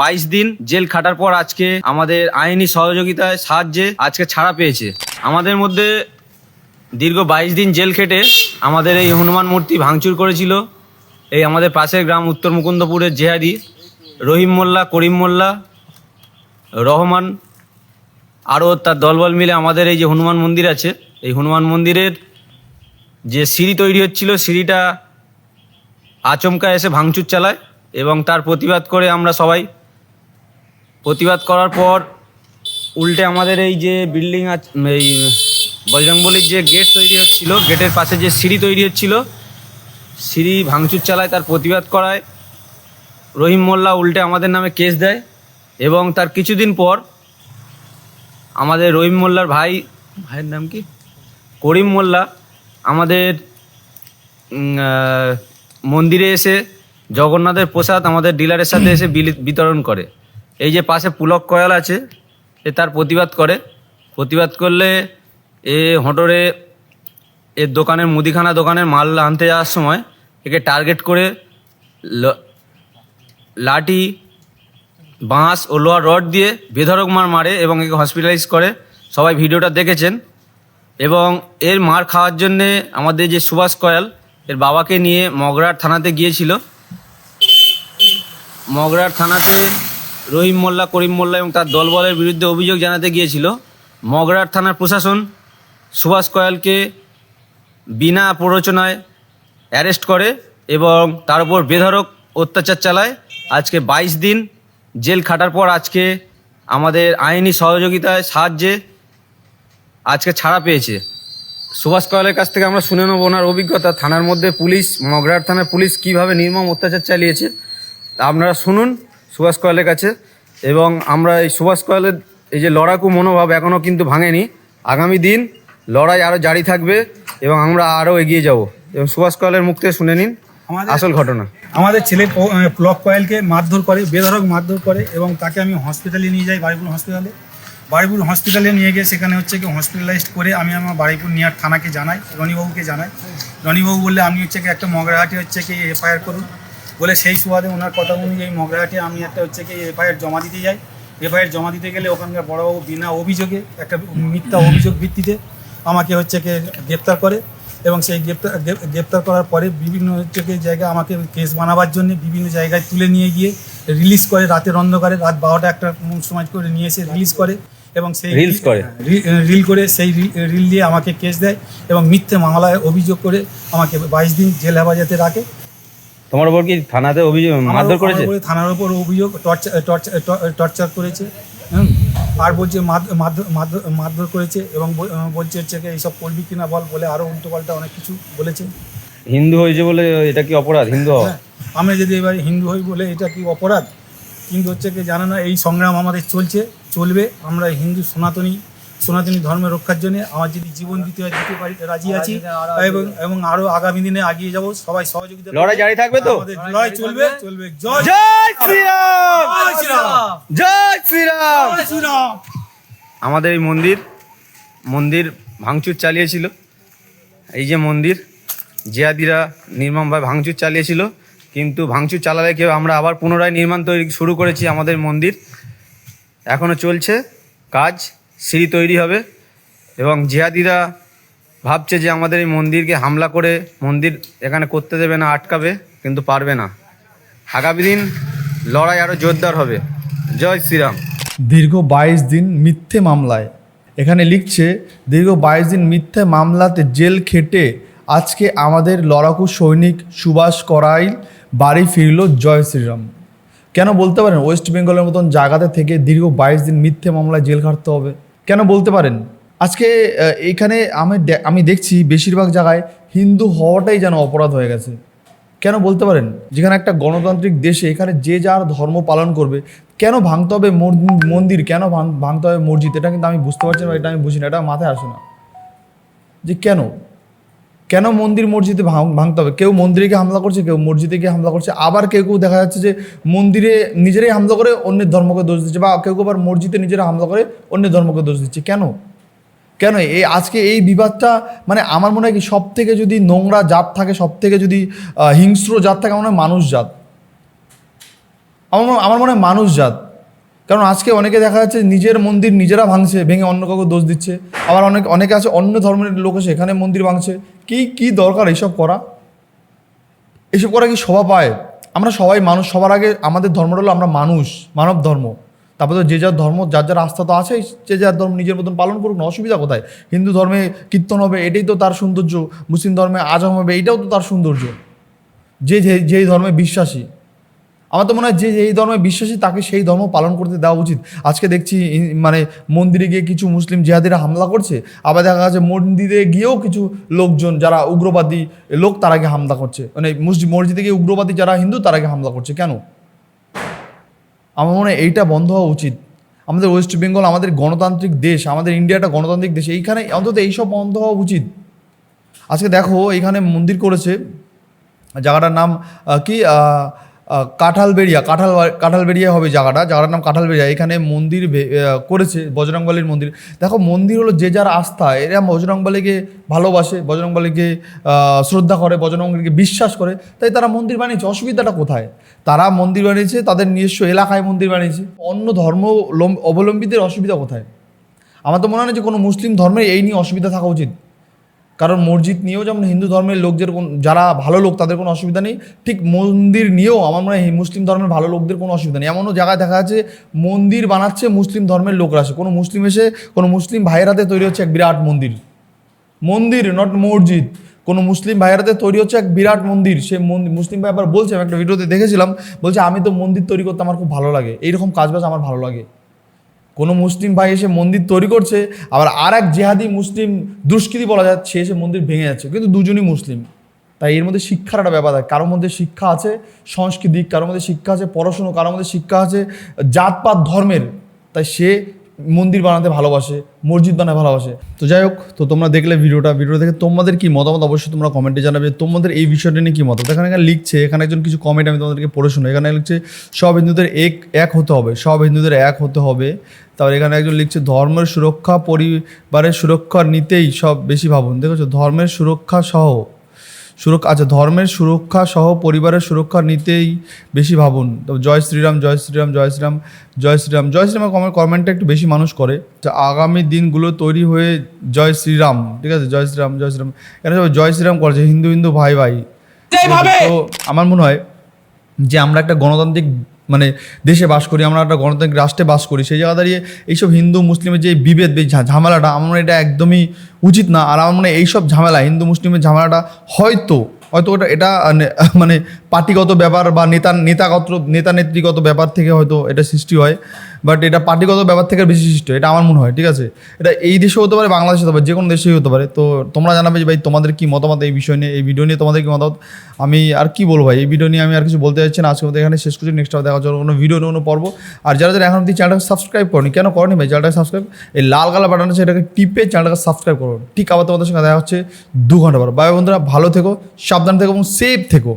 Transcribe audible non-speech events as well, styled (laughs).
বাইশ দিন জেল খাটার পর আজকে আমাদের আইনি সহযোগিতায় সাহায্যে আজকে ছাড়া পেয়েছে। আমাদের মধ্যে দীর্ঘ বাইশ দিন জেল খেটে আমাদের এই হনুমান মূর্তি ভাঙচুর করেছিল। এই আমাদের পাশের গ্রাম উত্তর মুকুন্দপুরের জেহাদি রহিম মোল্লা, করিম মোল্লা, রহমান, আরও তার দলবল মিলে আমাদের এই যে হনুমান মন্দির আছে, এই হনুমান মন্দিরের যে সিঁড়ি তৈরি হচ্ছিল, সিঁড়িটা আচমকা এসে ভাঙচুর চালায় এবং তার প্রতিবাদ করে আমরা সবাই প্রতিবাদ করার পর উল্টে আমাদের এই যে বিল্ডিং এই বজরংবলির যে গেট তৈরি হচ্ছিল গেটের পাশে যে সিঁড়ি তৈরি হচ্ছিল, সিঁড়ি ভাঙচুর চালায়, তার প্রতিবাদ করায়। রহিম মোল্লা উল্টে আমাদের নামে কেস দেয় এবং তার কিছুদিন পর আমাদের রহিম মোল্লার ভাই, ভাইয়ের নাম কি? করিম মোল্লা আমাদের মন্দিরে এসে জগন্নাথের প্রসাদ আমাদের ডিলারের সাথে এসে বিতরণ করে। এই যে পাশে পুলক কয়াল আছে, এ তার প্রতিবাদ করে। প্রতিবাদ করলে এ হোটরে এর দোকানের মুদিখানা দোকানের মাল আনতে যাওয়ার সময় একে টার্গেট করে লাঠি, বাঁশ ও লোহার রড দিয়ে বেধড়ক মার মারে এবং একে হসপিটালাইজ করে। সবাই ভিডিওটা দেখেছেন। এবং এর মার খাওয়ার জন্যে আমাদের যে সুভাষ কয়াল, এর বাবাকে নিয়ে মগরার থানাতে গিয়েছিল। মগরার থানাতে রহিম মোল্লা, করিম মোল্লা এবং তার দলবলের বিরুদ্ধে অভিযোগ জানাতে গিয়েছিল। মগরার থানার প্রশাসন সুভাষ কয়ালকে বিনা প্ররোচনায় অ্যারেস্ট করে এবং তার উপর বেধড়ক অত্যাচার চালায়। আজকে বাইশ দিন জেল খাটার পর আজকে আমাদের আইনি সহযোগিতায় সাহায্যে আজকে ছাড়া পেয়েছে। সুভাষ কয়ালের কাছ থেকে আমরা শুনে নেব ওনার অভিজ্ঞতা। থানার মধ্যে পুলিশ, মগরার থানার পুলিশ কীভাবে নির্মম অত্যাচার চালিয়েছে আপনারা শুনুন। সুভাষ কয়ালের কাছে এবং আমরা এই সুভাষ কয়ালের এই যে লড়াকু মনোভাব এখনও কিন্তু ভাঙেনি। আগামী দিন লড়াই আরও জারি থাকবে এবং আমরা আরও এগিয়ে যাব। এবং সুভাষ কয়ালের মুখ থেকে শুনে নিন আসল ঘটনা। আমাদের ছেলে প- আহ, কয়েলকে মারধর করে বেধড়ক মারধর করে এবং তাকে আমি হসপিটালে নিয়ে যাই বাড়িপুর হসপিটালে বাড়িপুর হসপিটালে নিয়ে গিয়ে সেখানে হচ্ছে কি হসপিটালাইজড করে আমি আমার বাড়িপুর নিয়ার থানাকে জানাই রনিবাবুকে জানাই। রনিবাবু বললে আমি হচ্ছে কি একটা মগরাহাটি হচ্ছে কি এফআইআর করুন। বলে সেই সুবাদে ওনার কথা অনুযায়ী মগরাহাটে আমি একটা হচ্ছে কি এফআইআর জমা দিতে যাই এফআইআর জমা দিতে গেলে ওখানকার বড়বাবু বিনা অভিযোগে একটা মিথ্যা অভিযোগ ভিত্তিতে আমাকে হচ্ছে কি গ্রেপ্তার করে এবং সেই গ্রেপ্তার গ্রেপ- গ্রেপ্তার করার পরে বিভিন্ন হচ্ছে কি জায়গায় আমাকে কেস বানাবার জন্য বিভিন্ন জায়গায় তুলে নিয়ে গিয়ে রিলিজ করে রাতের অন্ধকারে রাত বারোটা একটা সময় করে নিয়ে এসে রিলিজ করে এবং সেই Reels করে? রিল করে সেই রিল দিয়ে আমাকে কেস দেয় এবং মিথ্যে মামলায় অভিযোগ করে আমাকে বাইশ দিন জেল হেফাজতে রাখে তোমার উপর কি থানাতে অভিযোগ মারধর করেছে? থানার উপর অভিযোগ টর্চার করেছে আর বলছে মার- মারধর করেছে এবং বলছে হচ্ছে কি এইসব করবি কিনা বল বলে আরও উল্টোপাল্টা অনেক কিছু বলেছে। হিন্দু হয়েছে বলে এটা কি অপরাধ? হিন্দু হ্যাঁ আমরা যদি এবার হিন্দু হই বলে এটা কি অপরাধ? কিন্তু হচ্ছে কি জানে না এই সংগ্রাম আমাদের চলছে চলবে আমরা হিন্দু সনাতনী সনাতনী ধর্মের রক্ষার জন্য আমার যদি জীবন দিতে হয় দিতে পারি রাজি আছি। এবং এবং আরও আগামী দিনে এগিয়ে যাব। সবাই সহযোগিতা লড়াই জারি থাকবে তো? লড়াই চলবে। চলবে। জয় জয় শ্রীরাম! জয় শ্রীরাম! জয় শ্রীরাম! জয় শ্রীরাম! আমাদের এই মন্দির মন্দির ভাঙচুর চালিয়েছিল। এই যে মন্দির জিয়াদিরা নির্মমভাবে ভাঙচুর চালিয়েছিল। কিন্তু ভাঙচুর চালালে কেউ আমরা আবার পুনরায় নির্মাণ তৈরি শুরু করেছি আমাদের মন্দির। এখনও চলছে কাজ। সিঁড়ি তৈরি হবে এবং জিহাদিরা ভাবছে যে আমাদের এই মন্দিরকে হামলা করে মন্দির এখানে করতে দেবে না, আটকাবে, কিন্তু পারবে না। আগামী দিন লড়াই আরও জোরদার হবে। জয় শ্রীরাম। দীর্ঘ বাইশ দিন মিথ্যে মামলায়। এখানে লিখছে, দীর্ঘ বাইশ দিন মিথ্যে মামলাতে জেল খেটে আজকে আমাদের লড়াকু সৈনিক সুভাষ করাইল বাড়ি ফিরল জয় শ্রীরাম। কেন বলতে পারেন ওয়েস্ট বেঙ্গলের মতন জায়গাতে থেকে দীর্ঘ বাইশ দিন মিথ্যে মামলায় জেল খাটতে হবে? কেন বলতে পারেন? আজকে এখানে আমি আমি দেখছি বেশিরভাগ জায়গায় হিন্দু হওয়াটাই যেন অপরাধ হয়ে গেছে। কেন বলতে পারেন? যেখানে একটা গণতান্ত্রিক দেশে এখানে যে যার ধর্ম পালন করবে, কেন ভাঙতে হবে মন্দির, কেন ভাঙ- ভাঙতে হবে মসজিদ? এটা কিন্তু আমি বুঝতে পারছি না, এটা আমি বুঝি না, এটা মাথায় আসে না। যে কেন? কেন মন্দির মসজিদে ভাঙ- ভাঙতে হবে? কেউ মন্দিরে গিয়ে হামলা করছে, কেউ মসজিদে গিয়ে হামলা করছে। আবার কেউ কেউ দেখা যাচ্ছে যে মন্দিরে নিজেরাই হামলা করে, অন্যের ধর্মকে দোষ দিচ্ছে বা কেউ কেউ আবার মসজিদে নিজেরা হামলা করে, অন্যের ধর্মকে দোষ দিচ্ছে। কেন? কেন? এই আজকে এই বিবাদটা মানে আমার মনে হয় কি সব থেকে যদি নোংরা জাত থাকে সব থেকে যদি হিংস্র জাত থাকে, আমার মনে হয় মানুষ জাত। আমার আমার মনে হয় মানুষ জাত। কারণ আজকে অনেকে দেখা যাচ্ছে নিজের মন্দির নিজেরা ভাঙছে, ভেঙে অন্য কাউকে দোষ দিচ্ছে। আবার অনেক অনেকে আছে, অন্য ধর্মের লোক এসে এখানে মন্দির ভাঙছে। কি কি দরকার এইসব করা? এসব করা কি শোভা পায়? আমরা সবাই মানুষ, সবার আগে আমাদের ধর্মটা হলো আমরা মানুষ, মানব ধর্ম। তারপরে তো যে যার ধর্ম, যার যার আস্থা তো আছেই, যে যার ধর্ম নিজের মতন পালন করুক না, অসুবিধা কোথায়? হিন্দু ধর্মে কীর্তন হবে, এটাই তো তার সৌন্দর্য। মুসলিম ধর্মে আজম হবে, এটাও তো তার সৌন্দর্য। যে, যে- ধর্মে বিশ্বাসী। আমার তো মনে হয় যে এই ধর্মে বিশ্বাসী তাকে সেই ধর্ম পালন করতে দেওয়া উচিত। আজকে দেখছি মানে মন্দিরে গিয়ে কিছু মুসলিম জিহাদিরা হামলা করছে, আবার দেখা যাচ্ছে মন্দিরে গিয়েও কিছু লোকজন যারা উগ্রবাদী লোক তারা গিয়ে হামলা করছে। মানে মুসলিম মসজিদে গিয়ে উগ্রবাদী যারা হিন্দু তারা গিয়ে হামলা করছে। কেন? আমার মনে হয় এইটা বন্ধ হওয়া উচিত। আমাদের ওয়েস্ট বেঙ্গল, আমাদের গণতান্ত্রিক দেশ, আমাদের ইন্ডিয়াটা গণতান্ত্রিক দেশ, এইখানে অন্তত এইসব বন্ধ হওয়া উচিত। আজকে দেখো এখানে মন্দির করেছে, জায়গাটার নাম কি কাঁঠালবেড়িয়া, কাঁঠাল কাঁঠালবেড়িয়া হবে জায়গাটা, জায়গাটার নাম কাঁঠালবেড়িয়া। এখানে মন্দির করেছে বজরংবলীর মন্দির। দেখো, মন্দির হলো যে যার আস্থা, এরা বজরংবলীকে ভালোবাসে, বজরংবলীকে শ্রদ্ধা করে, বজরংবলীকে বিশ্বাস করে। তাই তারা মন্দির বানিয়েছে। অসুবিধাটা কোথায়? তারা মন্দির বানিয়েছে, তাদের নিজস্ব এলাকায় মন্দির বানিয়েছে। অন্য ধর্ম অবলম্বীদের অসুবিধা কোথায়? আমার তো মনে হয় যে কোনো মুসলিম ধর্মের এই নিয়ে অসুবিধা থাকা উচিত। কারণ মসজিদ নিয়েও যেমন হিন্দু ধর্মের লোকদের কোন যারা ভালো লোক, তাদের কোনো অসুবিধা নেই। ঠিক মন্দির নিয়েও আমার মনে হয় মুসলিম ধর্মের ভালো লোকদের কোনো অসুবিধা নেই। এমনও জায়গায় দেখা যাচ্ছে মন্দির বানাচ্ছে মুসলিম ধর্মের লোকরা আসে কোনো মুসলিম এসে, কোনো মুসলিম ভাইয়ের হাতে তৈরি হচ্ছে এক বিরাট মন্দির। মন্দির নট মসজিদ। কোনো মুসলিম ভাইয়ের হাতে তৈরি হচ্ছে এক বিরাট মন্দির। সে মুসলিম ভাই আবার বলছে, আমি একটা ভিডিওতে দেখেছিলাম, বলছে, আমি তো মন্দির তৈরি করতে আমার খুব ভালো লাগে। এইরকম কাজবাজ আমার ভালো লাগে। কোনো মুসলিম ভাই এসে মন্দির তৈরি করছে, আবার আর এক জেহাদি মুসলিম দুষ্কৃতি বলা যাচ্ছে এসে মন্দির ভেঙে যাচ্ছে। কিন্তু দুজনই মুসলিম। তাই এর মধ্যে শিক্ষার একটা ব্যাপার থাকে। কারোর মধ্যে শিক্ষা আছে সংস্কৃতিক কারোর মধ্যে শিক্ষা আছে, পড়াশুনো, কারোর মধ্যে শিক্ষা আছে, জাতপাত ধর্মের। তাই সে মন্দির বানাতে ভালোবাসে, মসজিদ বানাতে ভালোবাসে। তো যাই হোক, তো তোমরা দেখলে ভিডিওটা ভিডিও দেখে তোমাদের কি মতামত অবশ্যই তোমরা কমেন্টে জানাবে। তোমাদের এই বিষয়টা নিয়ে কি মতামত? এখানে এখানে লিখছে, এখানে একজন কিছু কমেন্ট আমি তোমাদেরকে পড়ে শুনো, এখানে লিখছে, সব হিন্দুদের এক এক হতে হবে, সব হিন্দুদের এক হতে হবে। তারপর এখানে একজন লিখছে, ধর্মের সুরক্ষা পরিবারের সুরক্ষা নিতেই সব বেশি ভাবুন, দেখেছ? ধর্মের সুরক্ষা সহ। সুরক্ষা আচ্ছা ধর্মের সুরক্ষা সহ পরিবারের সুরক্ষা নিতেই বেশি ভাবুন। তো জয় শ্রীরাম জয় শ্রীরাম জয় শ্রীরাম জয় শ্রীরাম জয় শ্রীরাম কমেন্ট কমেন্টটা একটু বেশি মানুষ করে তো আগামী দিনগুলো তৈরি হয়ে জয় শ্রীরাম ঠিক আছে? জয় শ্রীরাম জয় শ্রীরাম। এরা সব জয় শ্রীরাম করেছে হিন্দু হিন্দু ভাই ভাই। তো আমার মনে হয় যে আমরা একটা গণতান্ত্রিক মানে দেশে বাস করি, আমরা একটা গণতান্ত্রিক রাষ্ট্রে বাস করি, সেই জায়গা দাঁড়িয়ে এইসব হিন্দু, মুসলিমের যে বিভেদ ঝামেলাটা, আমার মনে এটা একদমই উচিত না। আর আমার মনে এইসব ঝামেলা, হিন্দু, মুসলিমের ঝামেলাটা হয়তো হয়তো ওটা, এটা মানে (laughs) পার্টিগত ব্যাপার বা নেতা, নেতাগত নেতা নেত্রীগত ব্যাপার থেকে হয়তো এটা সৃষ্টি হয়। বাট এটা পার্টিগত ব্যাপার থেকে বেশি সৃষ্টি এটা আমার মনে হয়, ঠিক আছে? এটা এই দেশে হতে পারে বাংলাদেশে হতে পারে যে কোনো দেশেই হতে পারে। তো তোমরা জানাবে যে ভাই, তোমাদের কি মতামত এই বিষয় নিয়ে, এই ভিডিও নিয়ে তোমাদের কি মতামত? আমি আর কি বলব ভাই, এই ভিডিও নিয়ে আমি আর কিছু বলতে চাচ্ছি না, আজকে মধ্যে এখানে শেষ করছি নেক্সট দেখা যাবে কোনো ভিডিও কোনো পর্ব। আর যারা যারা এখন অব্দি চ্যানেলটাকে সাবস্ক্রাইব করনি, কেন করনি ভাই? চ্যানেলটাকে সাবস্ক্রাইব এই লাল কালা বাটন আছে, এটাকে টিপে চ্যানেলটাকে সাবস্ক্রাইব করো। ঠিক আবার তোমাদের সঙ্গে দেখা হচ্ছে দু ঘণ্টা পর। বাই বন্ধুরা, ভালো থেকো, সাবধান থেকো এবং সেফ থেকো।